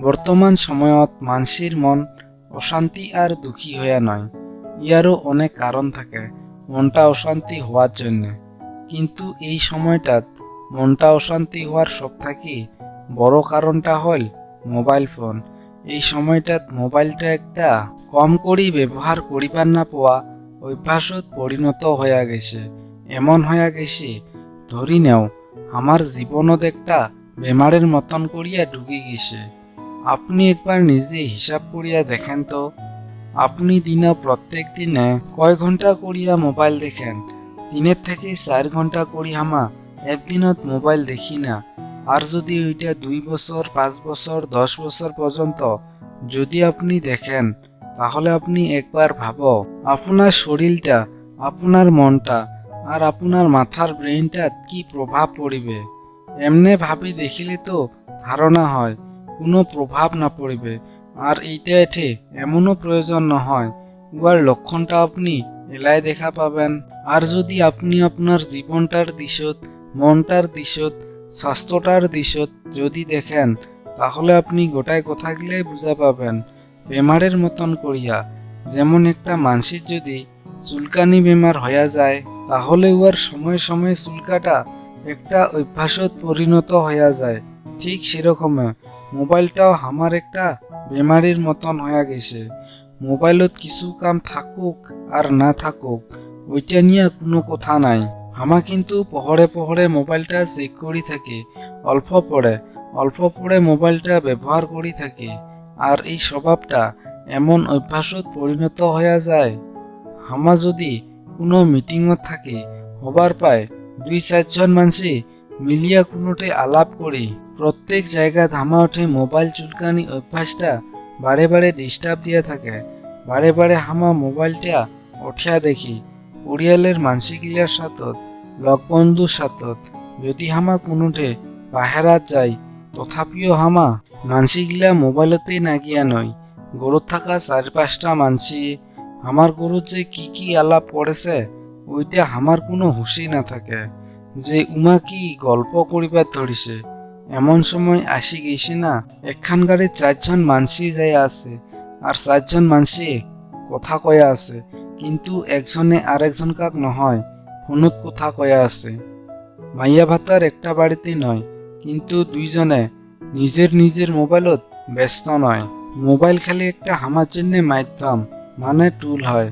বর্তমান সময়ত মানসির মন অশান্তি আর দুঃখী হইয়া নয় ইয়ারও অনেক কারণ থাকে, মনটা অশান্তি হওয়ার জন্য। কিন্তু এই সময়টাত মনটা অশান্তি হওয়ার সব থাকি বড় কারণটা হল মোবাইল ফোন। এই সময়টাত মোবাইলটা একটা কম করি ব্যবহার করিবার না পোৱা অভ্যাসত পরিণত হইয়া গেছে। এমন হইয়া গেছে ধরি নেও আমার জীবনত একটা বেমারের মতন করিয়া ঢুকে গেছে। আপনি একবার নিজে হিসাব করিয়া দেখেন তো। আপনি দিনে প্রত্যেক দিনে কয় ঘণ্টা করিয়া মোবাইল দেখেন? দিনের থেকে চার ঘণ্টা করি হামা, একদিনত মোবাইল দেখি না। আর যদি ওইটা দুই বছর, পাঁচ বছর, দশ বছর পর্যন্ত যদি আপনি দেখেন, তাহলে আপনি একবার ভাব, আপনার শরীরটা, আপনার মনটা আর আপনার মাথার ব্রেনটা কি প্রভাব পড়িবে? এমনে ভাবি দেখিলে তো ধারণা হয়। কোনো প্রভাব না পড়িবে। আর এইটা এঠে এমনও প্রয়োজন নহয়। উয়ার লক্ষণটা আপনি এলাই দেখা পাবেন। আর যদি আপনি আপনার জীবনটার দিশত, মনটার দিশত, স্বাস্থ্যটার দিশত যদি দেখেন, তাহলে আপনি গোটায় কথাগুলাই বুঝা পাবেন। বেমারের মতন করিয়া। যেমন একটা মানসির যদি চুলকানি বেমার হইয়া যায়, তাহলে উয়ার সময় সময় চুলকাটা একটা অভ্যাসত পরিণত হইয়া যায়। ঠিক সেরকমে মোবাইলটাও আমার একটা বেমারির মতন হইয়া গেছে। মোবাইলত কিছু কাম থাকুক আর না থাকুক, ওইটা নিয়ে কোনো কথা নাই। আমা কিন্তু পহরে পহরে মোবাইলটা চেক করি থাকি, অল্প পড়ে অল্প পড়ে মোবাইলটা ব্যবহার করি থাকি। আর এই স্বভাবটা এমন অভ্যাসত পরিণত হইয়া যায় হামা যদি কোনো মিটিংত থাকে, হবার পায় দুই চারজন মানসি মিলিয়া কোনোটে আলাপ করি। প্রত্যেক জায়গাত হামা ওঠে মোবাইল চুলকানি অভ্যাসটা বারে বারে ডিস্টার্ব দিয়া থাকে। বারে বারে হামা মোবাইলটা উঠিয়া দেখি। পরিয়ালের মানসিকগিলার সাথত লগ বন্ধুর সাথত, যদি হামা কোনোটে বাহেরাত যাই তথাপিও হামা মানসিকগিলা মোবাইলতে নাগিয়া নয়। গরুত থাকা চার পাঁচটা মানসি আমার গরুর যে কি কি আলাপ পড়েছে, ওইটা আমার কোনো হুশি না থাকে। যে উমা কি গল্প করিবার ধরিছে এমন সময় আসি গেছে না একখান গাড়ির চারজন মানসি যাই আছে। আর চারজন মানসি কথা কয়া আছে, কিন্তু একজনে আরেকজন কাক নহয়, ফোনত কথা কয়া আছে। মাইয়া ভাতার একটা বাড়িতে নয়, কিন্তু দুইজনে নিজের নিজের মোবাইলত ব্যস্ত নয়। মোবাইল খালি একটা হামার জন্য মাধ্যম মানে টুল হয়।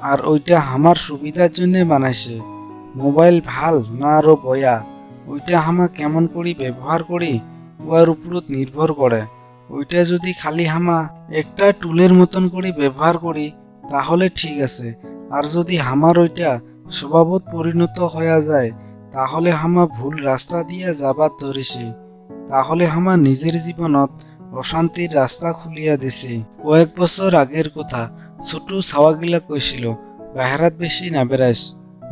আর ওইটা হামার সুবিধার জন্য বানাইছে। মোবাইল ভালো না আরও বয়া। ওইটা হামা কেমন করি ব্যবহার করি উয়ার উপরত নির্ভর করে। ওইটা যদি খালি হামা একটা টুলের মতন করে ব্যবহার করি, তাহলে ঠিক আছে। আর যদি হামার ওইটা স্বভাবত পরিণত হয়ে যায়, তাহলে হামা ভুল রাস্তা দিয়ে যাবার ধরেছি। তাহলে হামা নিজের জীবনত অশান্তির রাস্তা খুলিয়া দিছে। কয়েক বছর আগের কথা, ছোট ছাওয়াগিলা কৈছিল বাহেরাত বেশি না বেড়াইস,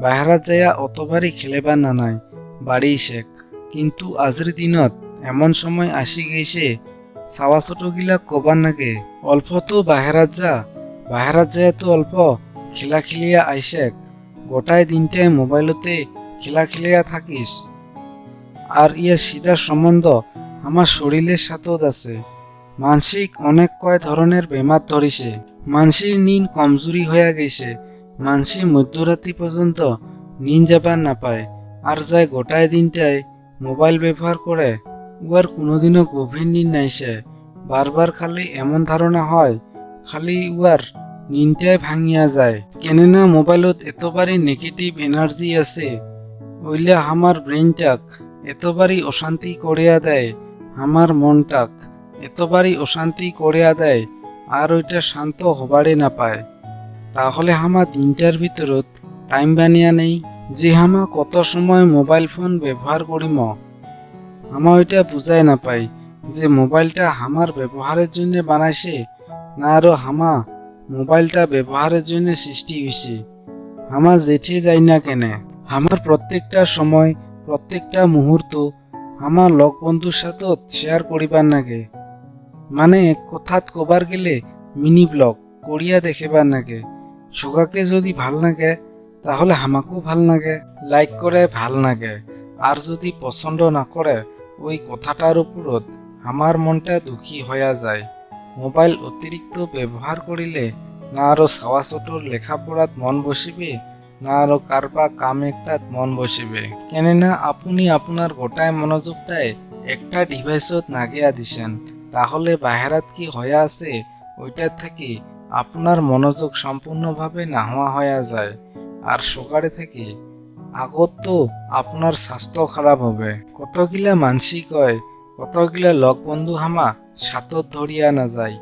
বাহেরাত যাইয়া অতবারই খেলেবা না নাই। বাড়ি শেখ। কিন্তু আজির দিনত এমন সময় আসি গেছে ছাওয়া ছোটগিলা কবার নাগে অল্প তো বাহেরাত যা বাহেরাত যায় তো অল্প খেলা খেলিয়া আইসেক, গোটাই দিনটায় মোবাইলতে খেলা খেলিয়া থাকিস। আর ইয়া সিধা সম্বন্ধ আমার শরীরের সাথেও আছে। মানসিক অনেক কয় ধরনের বেমার ধরিছে। মানসির নিন কমজোরি হয়ে গেছে মানসি মধ্যরাত্রি পর্যন্ত নিন যাবার না পায় আর যায় গোটায় দিনটায় মোবাইল ব্যবহার করে উয়ার কোনোদিনও গভীর নিন নাইছে বারবার খালি এমন ধারণা হয়, খালি উয়ার নিনটাই ভাঙিয়া যায়। কেননা মোবাইলত এতবারই নেগেটিভ এনার্জি আছে ওইলে আমার ব্রেনটাক এতবারই অশান্তি করিয়া দেয়, আমার মনটাক এতবারই অশান্তি করিয়া দেয়, আর ওইটা শান্ত হবারে না পায়। তাহলে হামা দিনটার ভিতরত টাইম বানিয়া নেই। যে হামা কত সময় মোবাইল ফোন ব্যবহার করিম? আমা ওইটা বুঝাই না পাই যে মোবাইলটা হামার ব্যবহারের জন্য বানাইছে, না আরও হামা মোবাইলটা ব্যবহারের জন্য সৃষ্টি হয়েছে হামা জেঠে যাই না কেনে। আমার প্রত্যেকটা সময়, প্রত্যেকটা মুহূর্ত আমার লগ বন্ধুর সাথে শেয়ার করিবার নাগে। মানে কথাত কবার গেলে মিনি ব্লগ করিয়া দেখিবার নাগে। সুগাকে যদি ভালো লাগে তাহলে হামাকও ভালো লাগে লাইক করে ভালো লাগে আর যদি পছন্দ না করে ওই কথাটার উপরত আমার মনটা দুঃখী হইয়া যায়। মোবাইল অতিরিক্ত ব্যবহার করিলে না আরও সাওয়া ছোটর লেখাপড়াত মন বসিবে না আরও কারবা কাম একটাত মন বসিবে কেননা আপনি আপনার গোটায় মনোযোগটায় একটা ডিভাইসত নাগিয়া দিছেন। তাহলে বাহেরাত কি হয়ে আছে ওইটার থেকে আপনার মনোযোগ সম্পূর্ণভাবে নাহোয়া হয়ে যায়। আর সকালে থেকে আগত আপনার স্বাস্থ্য খারাপ হবে। কতগিলা মানসি কয় কতগিলা লগ বন্ধু হামা সাতত ধরিয়া না যায়।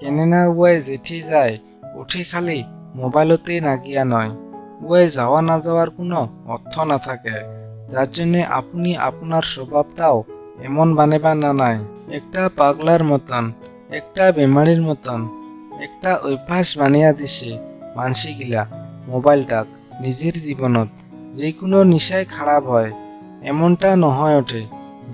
কেননা উয়াই জেঠি যায়, উঠে খালি মোবাইলতে নাগিয়া নয়। উয়াই যাওয়া না যাওয়ার কোনো অর্থ না থাকে যার জন্যে আপনি আপনার স্বভাবটাও এমন বানেবা না নাই। একটা পাগলার মতন, একটা বেমারির মতন, একটা অভ্যাস বানিয়া দিছে মানসিগিলা মোবাইলটাক। নিজের জীবনত যে কোনো নিশায় খারাপ হয়, এমনটা নহয় ওঠে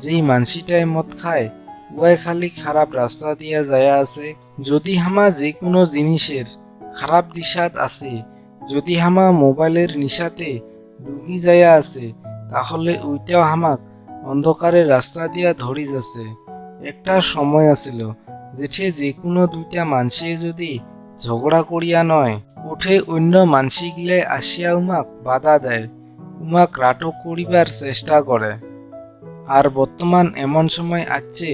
যেই মানসিটাই মদ খায় উয়াই খালি খারাপ রাস্তা দিয়া যায় আছে। যদি হামা যে কোনো জিনিসের খারাপ দিশাত আছে, যদি হামা মোবাইলের নিশাতে ডুবি যায় আছে, তাহলে ওইটাও হামাক অন্ধকারের রাস্তা দিয়া ধরি যাচ্ছে। একটা সময় আছিল যেঠে যে কোনো দুইটা মানসে যদি ঝগড়া করিয়া নয় উঠে অন্য মানসিকলে আসিয়া উমাক বাধা দেয়। উমাক রাটক করিবার চেষ্টা করে আর বর্তমান এমন সময় আছে,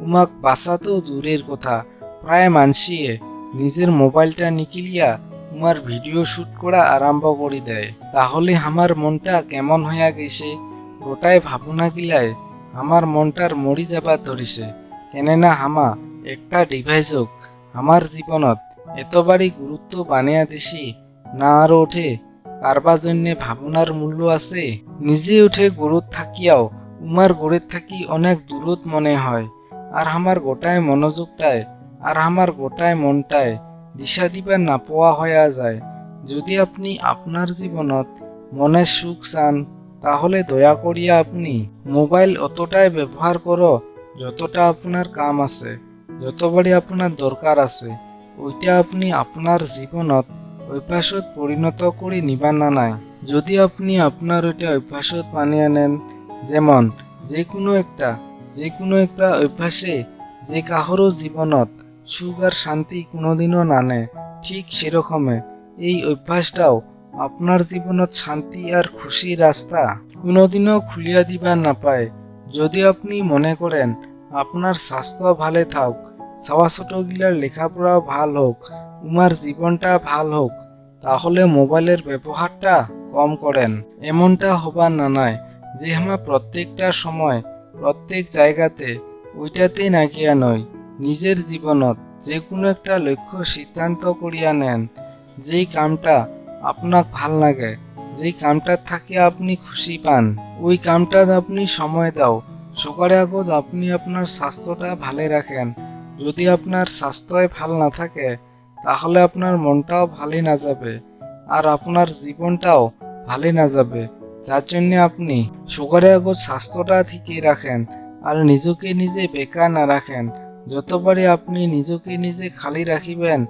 উমাক বাঁচাতেও দূরের কথা। প্রায় মানসিয়ে নিজের মোবাইলটা নিকিলিয়া উমার ভিডিও শুট করা আরম্ভ করে দেয়। তাহলে আমার মনটা কেমন হইয়া গেছে? গোটায় ভাবনা গিলায় আমার মনটার মরি যাবার ধরিছে কেননা হামা, একটা ডিভাইসক আমার জীবনত এতবারই গুরুত্ব বানিয়া দিছি, না আরও ওঠে কারবা জন্যে ভাবনার মূল্য আছে। নিজে উঠে গরুত থাকিয়াও, উমার গড়ের থাকি অনেক দূরত মনে হয়। আর আমার গোটায় মনোযোগটায় আর আমার গোটায় মনটায় দিশা দিবার না পাওয়া হইয়া যায়। যদি আপনি আপনার জীবনত মনে সুখ চান, তাহলে দয়া করিয়া আপনি মোবাইল অতটাই ব্যবহার করো, যতটা আপনার কাম আছে যতবারই আপনার দরকার আছে। ওইটা আপনি আপনার জীবনত অভ্যাসত পরিণত করে নিবা না নাই। যদি আপনি আপনার ওইটা অভ্যাসত বানিয়ে নেন যেমন যে কোনো একটা যে কোনো একটা অভ্যাসে যে কাহরও জীবনত সুখ আর শান্তি কোনোদিনও নানে, ঠিক সেরকমে এই অভ্যাসটাও আপনার জীবনত শান্তি আর খুশি রাস্তা কোনোদিনও খুলিয়া দিবার নাপায়। যদি আপনি মনে করেন আপনার স্বাস্থ্য ভালে থাক ছাওয়া ছোটগিলার লেখাপড়াও ভালো হোক উমার জীবনটা ভালো হোক তাহলে মোবাইলের ব্যবহারটা কম করেন এমনটা হবার না নয় যে আমরা প্রত্যেকটা সময় প্রত্যেক জায়গাতে, ওইটাতেই নাগিয়া নয়। নিজের জীবনত যে কোনো একটা লক্ষ্য সিদ্ধান্ত করিয়া নেন যেই কামটা আপনার ভালো লাগে, যেই কামটা থাকি আপনি খুশি পান, ওই কামটাত আপনি সময় দাও। সকালে আগত আপনি আপনার স্বাস্থ্যটা ভালে রাখেন যদি আপনার স্বাস্থ্যই ভালো না থাকে, তাহলে আপনার মনটাও ভালো না যাবে আর আপনার জীবনটাও ভালো না যাবে। যার জন্য আপনি সকালে আগত স্বাস্থ্যটা ঠিকই রাখেন আর নিজকে নিজে বেকার না রাখেন। যতবারই আপনি নিজকে নিজে খালি রাখিবেন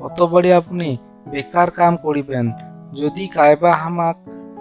অতবারই আপনি বেকার কাম করিবেন। যদি কায়বা হামাক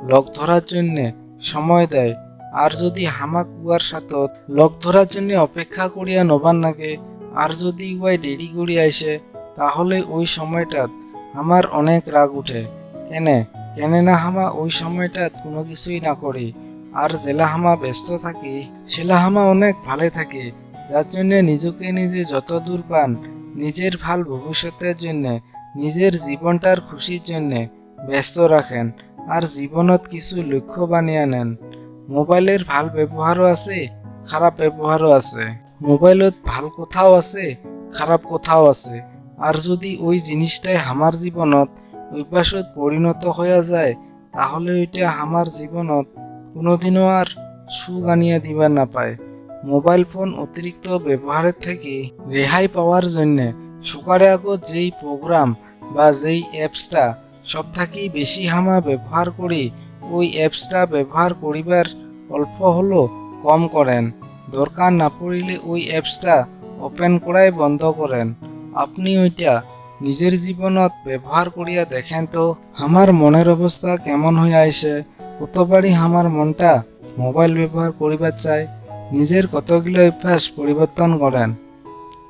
লগ ধরার জন্যে সময় দেয়, আর যদি হামাক উয়ার সাথত লগ ধরার জন্য অপেক্ষা করিয়া নবান নাগে আর যদি উয়াই দেরি করি আইসে তাহলে ওই সময়টাত আমার অনেক রাগ উঠে। কেনে? কেনে না হামা ওই সময়টাত কোনো কিছুই না করি। আর জেলা হামা ব্যস্ত থাকি, সেলা হামা অনেক ভালে থাকে। যার জন্য নিজকে নিজে যত দূর পান, নিজের ভালো ভবিষ্যতের জন্য, নিজের জীবনটার খুশির জন্য ব্যস্ত রাখেন, আর জীবনত কিছু লক্ষ্য বানিয়ে নেন। মোবাইলের ভালো ব্যবহারও আছে, খারাপ ব্যবহারও আছে। মোবাইলত ভালো কথাও আছে, খারাপ কথাও আছে। আর যদি ওই জিনিসটাই আমার জীবনত অভ্যাসত পরিণত হয়ে যায়, তাহলে ওইটা আমার জীবনত কোনোদিনও আর সুখ আনিয়া দিবা না পায় মোবাইল ফোন অতিরিক্ত ব্যবহারের থেকে রেহাই পাওয়ার জন্যে সকালে আগত যেই প্রোগ্রাম বা যেই অ্যাপসটা সব থাকি বেশি হামা ব্যবহার করি ওই অ্যাপসটা ব্যবহার করিবার অল্প হলো কম করেন দরকার না পড়িলে ওই অ্যাপসটা ওপেন করাই বন্ধ করেন। আপনি ওইটা নিজের জীবনত ব্যবহার করিয়া দেখেন তো, আমার মনের অবস্থা কেমন হয়ে আইসে? কতবারই আমার মনটা মোবাইল ব্যবহার করিবার চায় নিজের কতগুলো অভ্যাস পরিবর্তন করেন।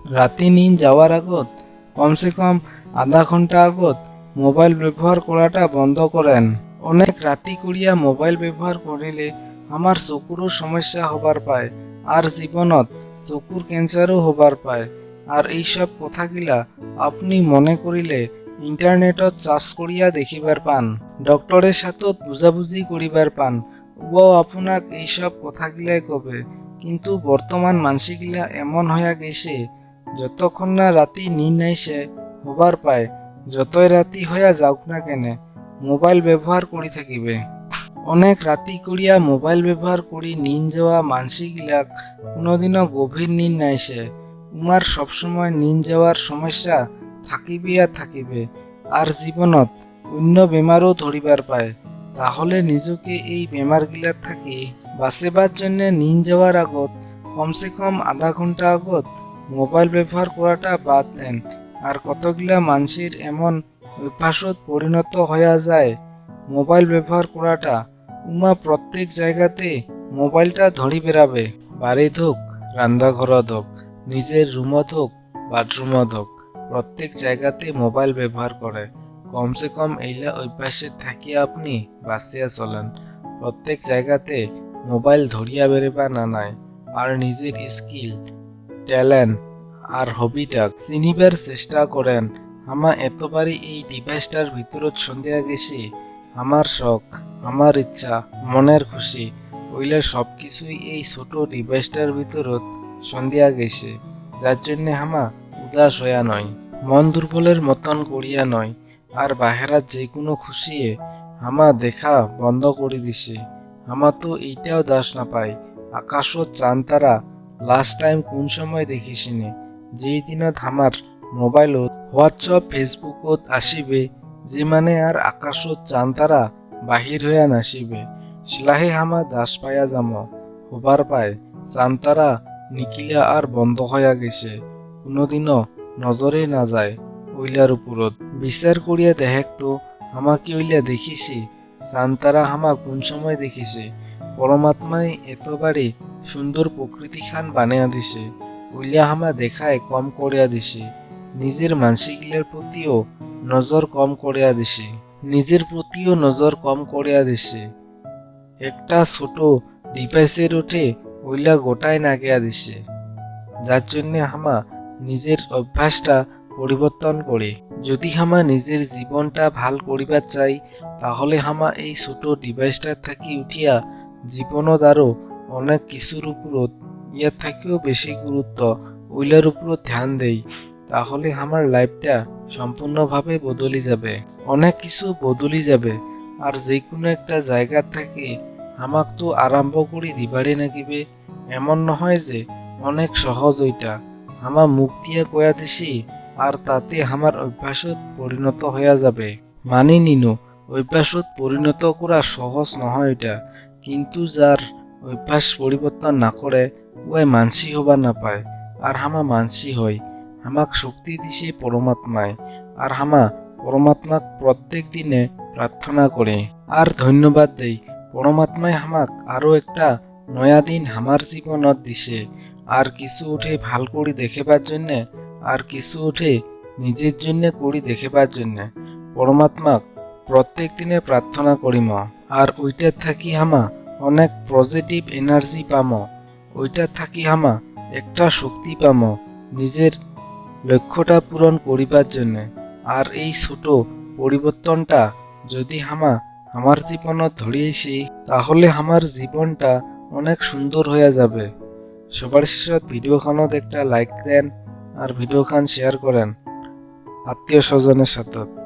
রাতে নিন যাওয়ার আগত, কমসে কম আধা ঘণ্টা আগত মোবাইল ব্যবহার করাটা বন্ধ করেন। অনেক রাতি করিয়া মোবাইল ব্যবহার করিলে আমার চকুরও সমস্যা হবার পায় আর জীবনত চকুর ক্যান্সারও হবার পায়। আর এইসব কথাগিলা আপনি মনে করিলে ইন্টারনেটত চার্জ করিয়া দেখিবার পান ডক্টরের সাথত বুঝাবুঝি করিবার পান। ও আপনাক এইসব কথাগিলাই কবে, কিন্তু বর্তমান মানসিকগিলা এমন হইয়া গেছে, যতক্ষণ না রাতি নিন নাইছে হবার পায়, যতই রাতি হইয়া যাওক না কেনে, মোবাইল ব্যবহার করি থাকিবে। অনেক রাতি করিয়া মোবাইল ব্যবহার করি, নিন যাওয়া মানসিকগিলাক কোনোদিনও গভীর নিন নাইছে উমার সবসময় নিন যাওয়ার সমস্যা থাকিবে আর থাকিবে, আর জীবনত অন্য বেমারও ধরিবার পায়। তাহলে নিজকে এই বেমারগিলার থাকি, বাঁচেবার জন্য নিন যাওয়ার আগত, কমসে কম আধা ঘণ্টা আগত, মোবাইল ব্যবহার করাটা বাদ দেন, আর কতগুলা মানুষের এমন অভ্যাসত পরিণত হয়ে যায় মোবাইল ব্যবহার করাটা উমা প্রত্যেক জায়গাতে মোবাইলটা ধরি বেড়াবে। বাড়িত হোক রান্নাঘরত হোক নিজের রুমত হোক বাথরুমত হোক প্রত্যেক জায়গাতে মোবাইল ব্যবহার করে। কমসে কম এইলা অভ্যাসে থাকি আপনি, বাঁচিয়া চলেন। প্রত্যেক জায়গাতে মোবাইল ধরিয়া বেরোবা না নাই, আর নিজের স্কিল, ট্যালেন্ট আর হবিটাক চিনিবার চেষ্টা করেন। আমা এতবারই এই ডিভাইসটার ভিতরত সন্ধিয়া গেছি আমার শখ, আমার ইচ্ছা, মনের খুশি ওইলে সব কিছুই এই ছোট ডিভাইসটার ভিতরত সন্ধিয়া গেছে। যার জন্যে হামা উদাস হইয়া নয়, মন দুর্বলের মতন করিয়া নয়, আর বাহেরাত যে কোনো খুশিয়ে হামা দেখা বন্ধ করে দিছে। হামা তো এইটাও দাস না পাই আকাশত চান তারা লাস্ট টাইম কোন সময় দেখিছিনি যেই দিনত আমার মোবাইলত, হোয়াটসঅ্যাপ, ফেসবুকত আসিবে যে মানে আর আকাশত চান তারা বাহির হইয়া নাসিবে সিলাহে হামা দাস পাইয়া যাম হবার পায় চান তারা নিকিলা আর বন্ধ হইয়া গেছে কোনোদিনও নজরে না যায় ওইলার উপরত বিচার করিয়া দেহেক তো আমাকে ওইলা দেখিছি চান তারা হামা কোন সময় দেখিছে পরমাত্মাই এতবারে সুন্দর প্রকৃতি খান বানিয়া দিছে হামা দেখায় কম করিয়া দিছে নিজের মানসিকগুলোর প্রতিও নজর কম করিয়া দিছে নিজের প্রতিও নজর কম করিয়া দিছে একটা ছোট ডিভাইসের উঠে ওইলা গোটায় নাগিয়া দিছে যার জন্য হামা নিজের অভ্যাসটা পরিবর্তন করে। যদি হামা নিজের জীবনটা ভালো করিবার চাই, তাহলে হামা এই ছোট ডিভাইসটার থাকি উঠিয়া জীবনত আরও অনেক কিছুর উপরত ইয়ার থেকেও বেশি গুরুত্ব, ওইলার উপরত ধ্যান দেই। তাহলে আমার লাইফটা সম্পূর্ণভাবে বদলি যাবে। অনেক কিছু বদলি যাবে। আর যে কোনো একটা জায়গা থেকে আমাক তো আরম্ভ করে দিবারে নাকিবে এমন নহয় যে অনেক সহজ ওইটা। আমার মুখ কয়া দিছি আর তাতে আমার অভ্যাসত পরিণত হইয়া যাবে। মানি নিনো, অভ্যাসত পরিণত করা সহজ নহয় এটা কিন্তু যার অভ্যাস পরিবর্তন না করে ওই মানসি হবা নাপায়। আর হামা মানসি হয়। আমাক শক্তি দিছে পরমাত্মায় আর হামা পরমাত্মাক প্রত্যেক দিনে প্রার্থনা করে। আর ধন্যবাদ দেই পরমাত্মায় হামাক আরও একটা নয়া দিন হামার জীবনত দিছে। আর কিছু উঠে ভালো করে দেখিবার জন্যে, আর কিছু উঠে নিজের জন্য করি দেখিবার জন্যে পরমাত্মাক প্রত্যেক দিনে প্রার্থনা করিম। আর ওইটার থাকি হামা অনেক পজিটিভ এনার্জি পাম। ওইটার থাকি হামা একটা শক্তি পাম, নিজের লক্ষ্যটা পূরণ করিবার জন্যে। আর এই ছোট পরিবর্তনটা যদি হামা আমার জীবনত ধরিয়েছি তাহলে আমার জীবনটা অনেক সুন্দর হয়ে যাবে। সবার শেষত ভিডিওখানত একটা লাইক দেন আর ভিডিওখান শেয়ার করেন। আত্মীয় স্বজনের সাথে।